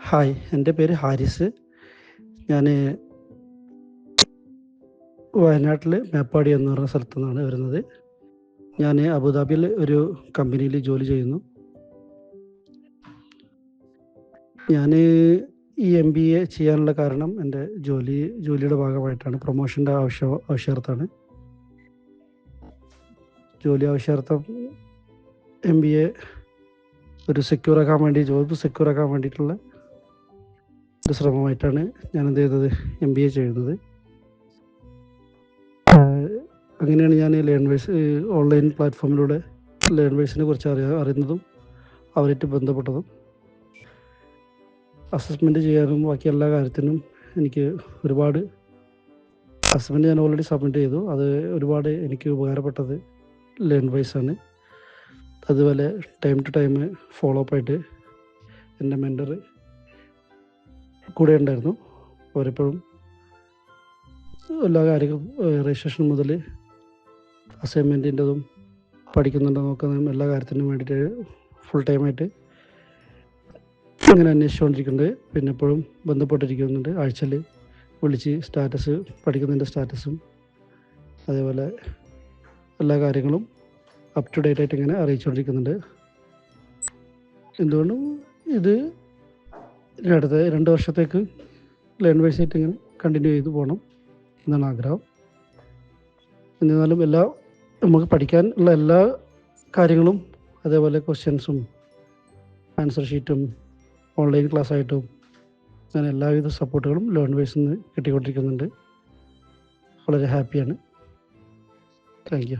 Hi എന്റെ പേര് ഹാരിസ്. ഞാൻ വയനാട്ടിൽ മേപ്പാടി എന്ന് പറഞ്ഞ സ്ഥലത്തു നിന്നാണ് വരുന്നത്. ഞാൻ അബുദാബിയിൽ ഒരു കമ്പനിയിൽ ജോലി ചെയ്യുന്നു. ഞാൻ ഈ എം ബി എ ചെയ്യാനുള്ള കാരണം എന്റെ ജോലി ജോലിയുടെ ഭാഗമായിട്ടാണ്. പ്രൊമോഷന്റെ ആവശ്യ ആവശ്യാർത്ഥമാണ്. ജോലി ആവശ്യാർത്ഥം എം ബി എ ഒരു സെക്യൂർ ആക്കാൻ വേണ്ടി ജോബ് സെക്യൂർ ആക്കാൻ വേണ്ടിയിട്ടുള്ള ശ്രമമായിട്ടാണ് ഞാൻ എന്ത് ചെയ്തത്? എം ബി എ ചെയ്യുന്നത് അങ്ങനെയാണ് ഞാൻ ലേൺവേഴ്സ് ഓൺലൈൻ പ്ലാറ്റ്ഫോമിലൂടെ ലേൺവേഴ്സിനെ കുറിച്ച് അറിയാ അറിയുന്നതും അവരായിട്ട് ബന്ധപ്പെട്ടതും അസസ്മെന്റ് ചെയ്യാനും ബാക്കി എല്ലാ കാര്യത്തിനും എനിക്ക് ഒരുപാട് അസസ്മെന്റ് ഞാൻ ഓൾറെഡി സബ്മിറ്റ് ചെയ്തു. അത് ഒരുപാട് എനിക്ക് ഉപകാരപ്പെട്ടത് ലേൺവൈസ് ആണ് അതുപോലെ time to time follow up ആയിട്ട് എന്റെ മെന്റർ കൂടെ ഉണ്ടായിരുന്നു അവരെപ്പോഴും എല്ലാ കാര്യങ്ങളും രജിസ്ട്രേഷൻ മുതൽ അസൈൻമെന്റിന്റെതും പഠിക്കുന്നുണ്ടോ നോക്കുന്നതും എല്ലാ കാര്യത്തിനും വേണ്ടിയിട്ട് ഫുൾ ടൈമായിട്ട് അങ്ങനെ അന്വേഷിച്ചുകൊണ്ടിരിക്കുന്നുണ്ട്. പിന്നെ എപ്പോഴും ബന്ധപ്പെട്ടിരിക്കുന്നുണ്ട്. ആഴ്ചയിൽ വിളിച്ച് സ്റ്റാറ്റസ് പഠിക്കുന്നതിന്റെ സ്റ്റാറ്റസും അതേപോലെ എല്ലാ കാര്യങ്ങളും അപ് ടു ഡേറ്റ് ആയിട്ട് ഇങ്ങനെ അറിയിച്ചുകൊണ്ടിരിക്കുന്നുണ്ട്. എന്തുകൊണ്ടും ഇത് അടുത്ത രണ്ട് വർഷത്തേക്ക് ലേൺ ആയിട്ട് ഇങ്ങനെ കണ്ടിന്യൂ ചെയ്ത് പോകണം എന്നാണ് ആഗ്രഹം. എന്നിരുന്നാലും എല്ലാ നമുക്ക് പഠിക്കാൻ ഉള്ള എല്ലാ കാര്യങ്ങളും അതേപോലെ ക്വസ്റ്റ്യൻസും ആൻസർ ഷീറ്റും ഓൺലൈൻ ക്ലാസ് ആയിട്ടും അങ്ങനെ എല്ലാവിധ സപ്പോർട്ടുകളും ലേൺ വൈസിൽ നിന്ന് കിട്ടിക്കൊണ്ടിരിക്കുന്നുണ്ട്. വളരെ ഹാപ്പിയാണ് താങ്ക് യു